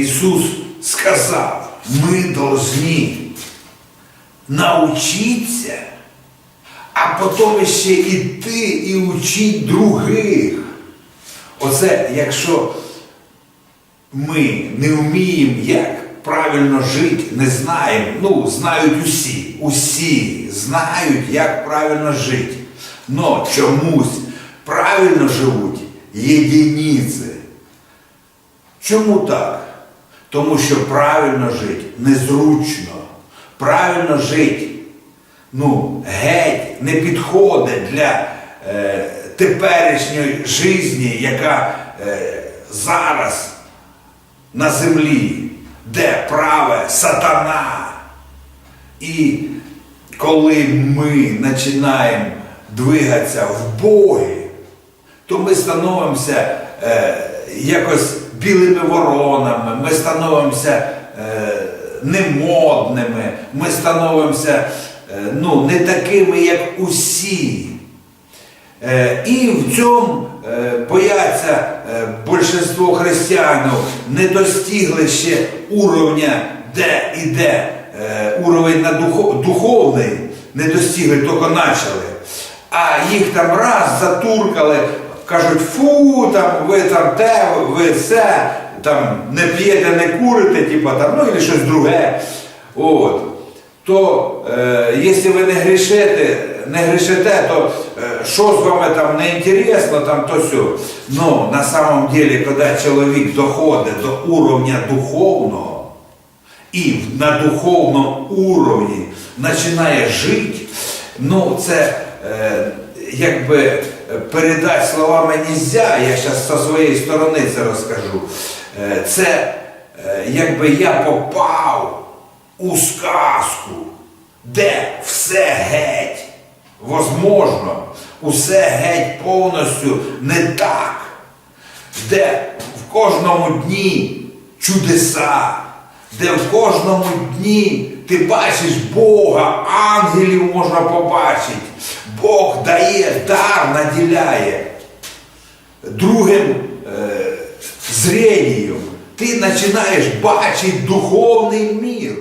Ісус сказав, ми повинні навчитися, а потім ще йти і вчити других. Оце якщо ми не вміємо, як правильно жити, не знаємо. Ну, знають усі, усі знають, як правильно жити. Но чомусь правильно живуть єдиниці. Чому так? Тому що правильно жити незручно. Правильно жити, ну, геть не підходить для е, теперішньої житті, яка е, зараз на землі, де праве сатана. І коли ми починаємо двигатися в Богі, то ми становимося е, якось білими воронами, ми становимося е, немодними, ми становимося е, ну, не такими, як усі. Е, І в цьому е, бояться е, більшинство християнів не достигли ще уровня, де іде е, уровень на духов- духовний, не достигли, тільки почали. А їх там раз затуркали, кажуть, фу, там, ви там те, ви все, там не п'єте, не курите, типу, там, ну і щось друге. От то е, якщо ви не грішите, не грішите, то е, що з вами там не інтересно, там то все. Но на самом деле, коли чоловік доходить до уровня духовного і на духовному уровні починає жити, ну це е, якби передати словами нельзя, я зараз зі своєї сторони це розкажу. Е, це е, якби я попав у сказку, де все геть, возможно, усе геть повністю не так, де в кожному дні чудеса, де в кожному дні ти бачиш Бога, ангелів можна побачити. Бог дає дар, наділяє другим е, зренням. Ти починаєш бачити духовний мір.